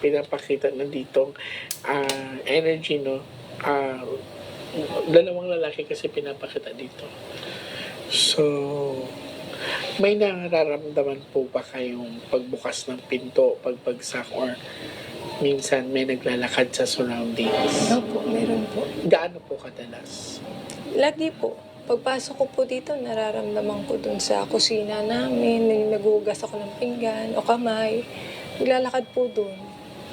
pinapakita na ditong ah, energy, no? Ah, dalawang lalaki kasi pinapakita dito. So, may nararamdaman po ba kayong pagbukas ng pinto, pagbagsak, or minsan may naglalakad sa surroundings? Opo, meron po. Gaano po kadalas? Lagi po. Pagpasok ko po dito, nararamdaman ko dun sa kusina namin, may nagugas ako ng pinggan o kamay. Naglalakad po dun.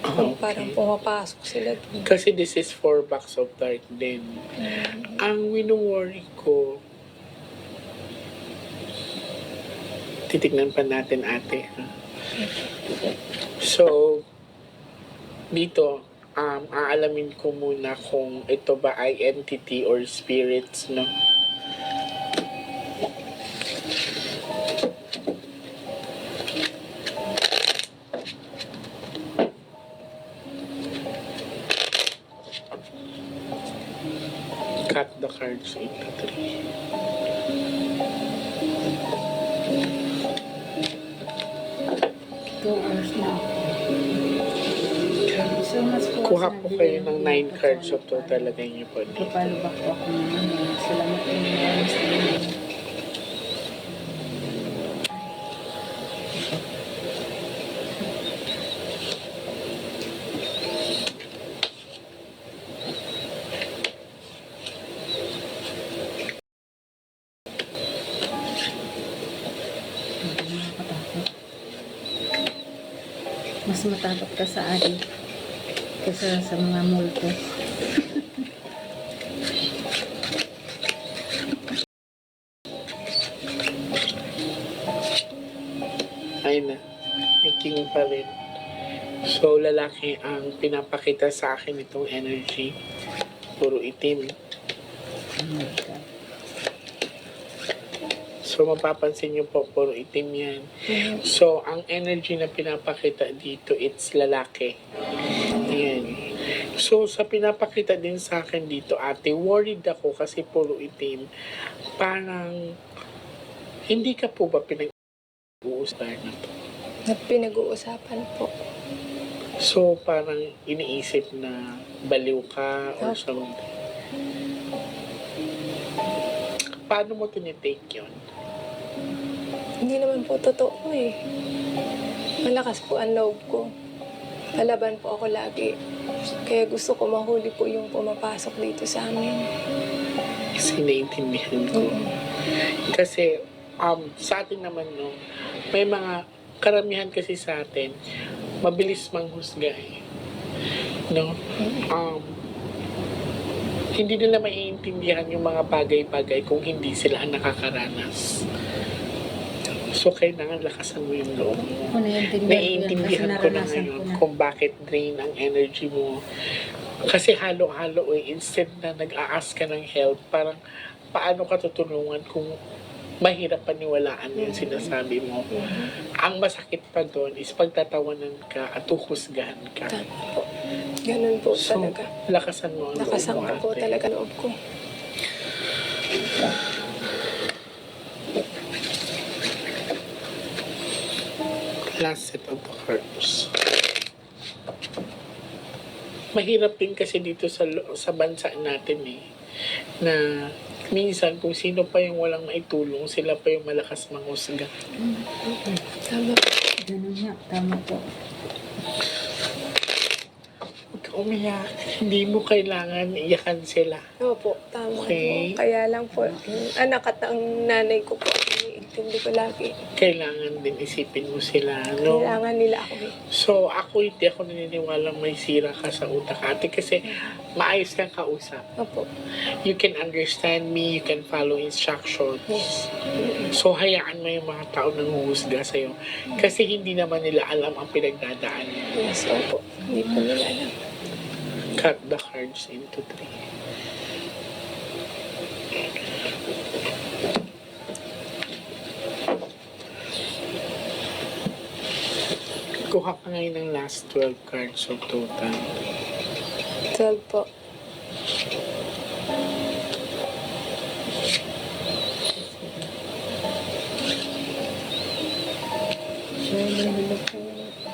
Ah, okay. parang pumapasok sila dun. Kasi this is for box of dark din. Mm. Ang wino-worry ko, titignan pa natin ate. So, dito, um, aalamin ko muna kung ito ba ay entity or spirits, no? The cards into three. Two hours na. So po. Kuha po kayo ng ng 9 mga cards so kasama. talagay niyo po dito. Papalo po ako ano. Salamat po salamat. Hindi Mas matakot ka sa ari kaysa sa mga multo. Ay na, may king pa rin. So, lalaki ang pinapakita sa akin itong energy. Puro itim. God. So, mapapansin niyo po, puro itim yan. So, ang energy na pinapakita dito, it's lalaki. Ayan. So, sa pinapakita din sa akin dito, ate, worried ako kasi puro itim. Parang, hindi ka po ba pinag-uusap na to? Na pinag-uusapan po. So, parang iniisip na baliw ka or something. Paano mo tinitake yun? Hindi naman po totoo eh. Malakas po ang loob ko. Palaban po ako lagi. Kaya gusto ko mahuli po yung pumapasok dito sa amin. Kasi naiintindihan ko. Mm. Kasi, um, sa atin naman, no, may mga karamihan kasi sa atin, mabilis manghusga eh. No? Um, hindi nila maiintindihan yung mga bagay-bagay kung hindi sila ang nakakaranas. So, kailangan lakasan mo yung loob mo. Ako naiintindihan ko na naranasan ko ngayon na. kung bakit drain ang energy mo. Kasi halo-halo eh, instead na nag-a-ask ka ng help, parang paano ka tutulungan kung mahirap paniwalaan yung sinasabi mo. Ang masakit pa doon is pagtatawanan ka at uhusgahan ka. Tama po. Ganun po So, talaga. lakasan mo ang loob Nakasan mo. ko po ate. talaga loob ko. last set of the cards. Mahirap din kasi dito sa lo- sa bansa natin eh na minsan kung sino pa yung walang maitulong, sila pa yung malakas manghusga. Tama. Ganun nga, tama po. Huwag ka umiyak. Hindi mo kailangan iyakan sila. Opo, tama Okay. po. Kaya lang po, yung anak at ang nanay ko po, iniintindi ko lagi. Kailangan din isipin mo sila, no? Kailangan nila ako eh. So, ako hindi ako naniniwala may sira ka sa utak ate kasi maayos kang kausap. Opo. You can understand me, you can follow instructions. Yes. So, hayaan mo yung mga tao nang huhusga sa'yo. Kasi hindi naman nila alam ang pinagdadaan. Yes, opo. Hindi po nila alam. Cut the cards into three. Kuha ka ngayon ng last 12 cards of total. 12 po.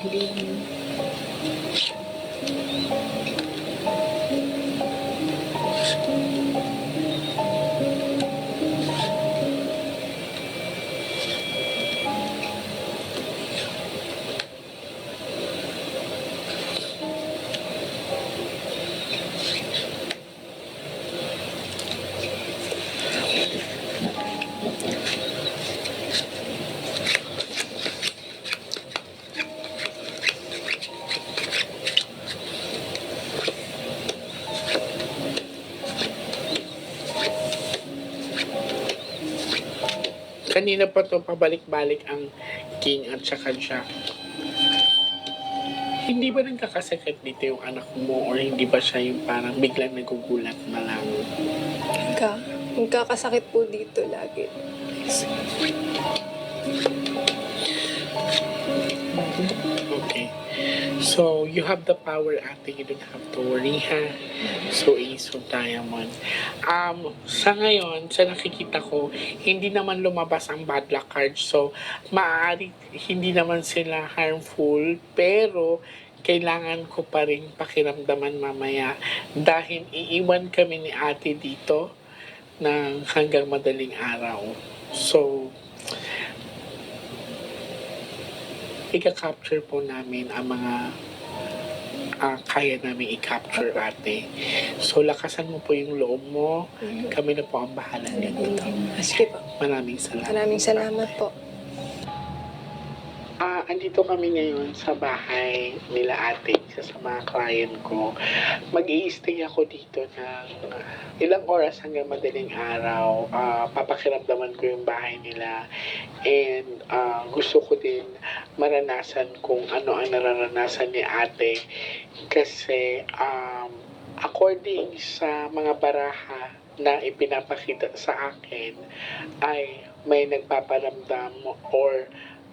Hindi. Kanina pa to pabalik-balik ang King at saka Jack. Hindi ba nagkakasakit dito yung anak mo or hindi ba siya yung parang biglang nagugulat na lang? Ka, magkakasakit po dito lagi. Okay. So, you have the power ate. You don't have to worry ha. So, Ace of Diamond. Um, sa ngayon, sa nakikita ko, hindi naman lumabas ang bad luck card. So, maaari hindi naman sila harmful. Pero, kailangan ko pa rin pakiramdaman mamaya. Dahil iiwan kami ni ate dito ng hanggang madaling araw. So, ika-capture po namin ang mga ah, kaya namin i-capture ate. So, lakasan mo po yung loob mo. Kami na po ang bahala dito. Ah, Sige po. Maraming salamat. Maraming salamat po. Andito kami ngayon sa bahay nila ate, isa sa mga client ko. mag stay ako dito ng ilang oras hanggang madaling araw. Ah, papakiramdaman ko yung bahay nila. And ah, gusto ko din maranasan kung ano ang nararanasan ni ate. Kasi um, according sa mga baraha na ipinapakita sa akin ay may nagpaparamdam or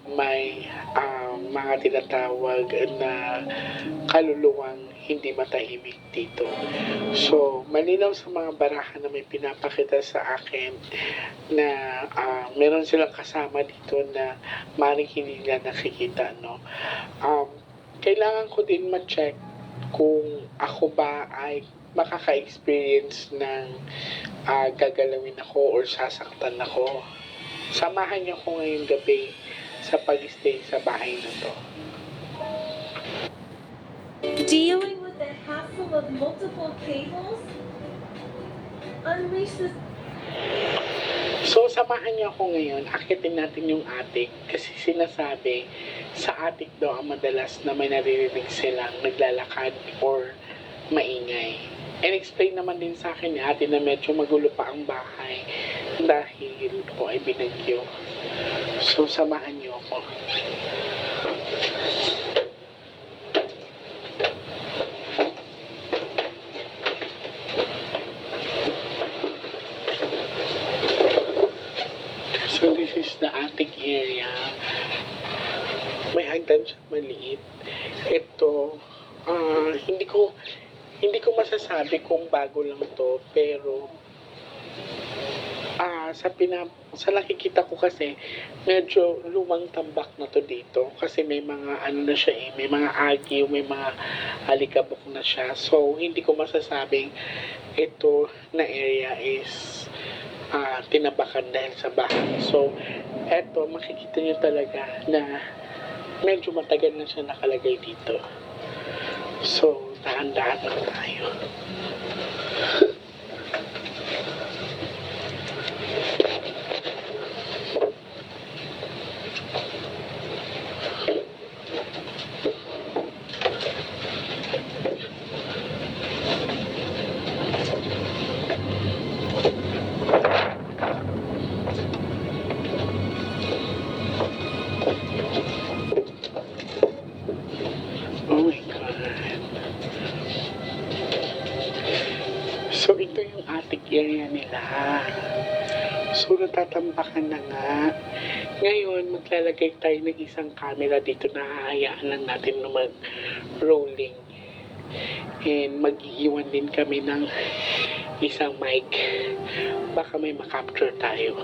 may um, mga tinatawag na kaluluwang hindi matahimik dito. So, malinaw sa mga baraha na may pinapakita sa akin na ah, meron silang kasama dito na maring hindi nila nakikita, no? Um, kailangan ko din ma-check kung ako ba ay makaka-experience ng ah, gagalawin ako or sasaktan ako. Samahan niyo ko ngayong gabi sa pag-stay sa bahay na to. Dealing with the hassle of multiple cables? Unleash the So, samahan niyo ako ngayon. Akitin natin yung attic. Kasi sinasabi, sa attic daw ang madalas na may naririnig silang naglalakad or maingay. And explain naman din sa akin ni ate na medyo magulo pa ang bahay dahil po ay binagyo. So, samahan niyo ako. So, this is the attic area. May hagdan siya maliit. Ito, ah, hindi ko hindi ko masasabi kung bago lang to, pero sa pina sa nakikita ko kasi medyo lumang tambak na to dito kasi may mga ano na siya eh, may mga agiw, may mga alikabok na siya. So hindi ko masasabing ito na area is ah tinabakan dahil sa bahay. So eto makikita niyo talaga na medyo matagal na siya nakalagay dito. So, dahan-dahan lang tayo. So, natatambakan na nga. Ngayon, maglalagay tayo ng isang camera dito na hahayaan lang natin na mag-rolling. And mag-iiwan din kami ng isang mic. Baka may makapture tayo.